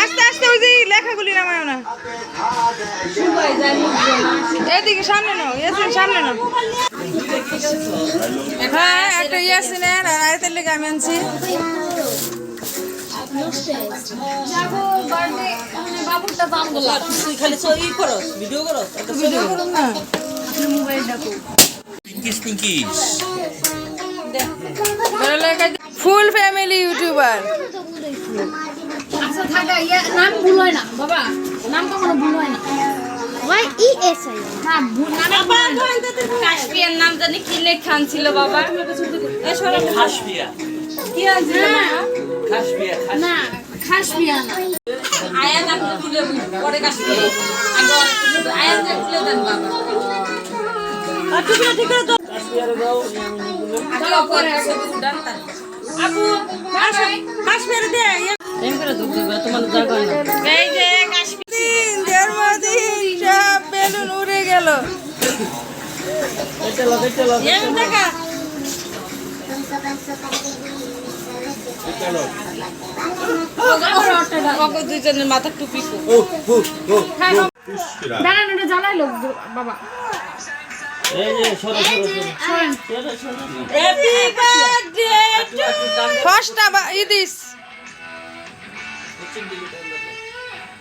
আস্তে আস্তে ওই যে লেখাগুলি নামায় না এদিকে সামনে নাও ইয়াসিন সামনে নাও। হ্যাঁ একটা ইয়াসিনের আর আয়তের লেগে আমি আনছি। Pinkys full family YouTuber. আচ্ছা থাকা নাম ভুল হয় না বাবা। নাম কখনো ভুল হয় না। না ভুল নামে। কাশ্মীর নাম জানি কি লেখান ছিল বাবা। এ সরো। কি আছে খাসপিয়া না খাস না। আয়াত আপনি তুলে পরে কাশ্মীর। আগে আয়াত দিয়ে দেন বাবা। আগে পরে ছবি উঠান তারপর। আপু কাশ্মীর দে এম করে দুধ দিবে তোমার জায়গা না। এম দুইজনের মাথা টুপি দাঁড়ান ওটা জ্বালাইলো বাবা। ফার্স্ট ইদিস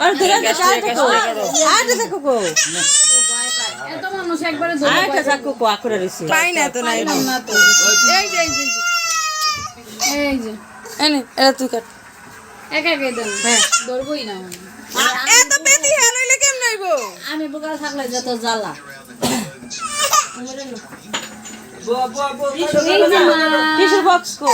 হলো সামনে সবারটা কাটো এত মানুষ একবারে ধরে পাই না তো নাই এই যে এই যে, এই যে। এই যে। এনে এটা তুই কাট। একা একাই দেন। হ্যাঁ। ধরবই না। আমি। এত পেতি হ্যাঁ নইলে কেমন হইব? আমি বোকা থাকলে যত জ্বালা। বক্স কো